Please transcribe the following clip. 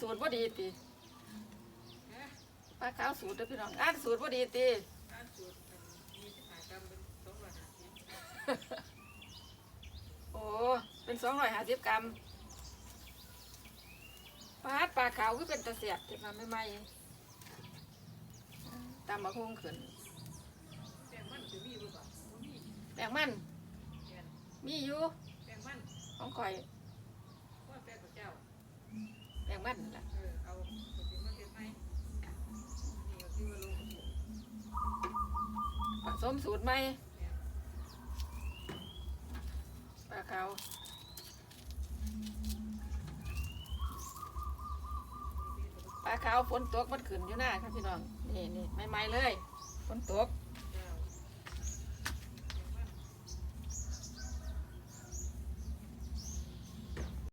สูตรบ่ดีติปลาขาวสูตรเด้อพี่น้องอ่านสูตรบ่ดีติอ่านสูตรมันมีสิบห้ากรัมเป็นสองร้อยห้าสิบโอ้เป็นสองร้อยห้าสิบกรัมปลาปลาขาวคือเป็นตะเสียบที่มาใหม่ๆตามมาคงขึ้นแป้งมันจะมีบ่บ่บ่มีแป้งมันแป้งมีอยู่แป้งมันของข่อยางมาเฮ็ดไหมนี่ะผสมสูตรใหมปลาเขาปลาเขาฝนตกมันขึ้นอยู่หน้าครับพี่น้อง นี่นี่ใหม่ๆเลย ฝนตก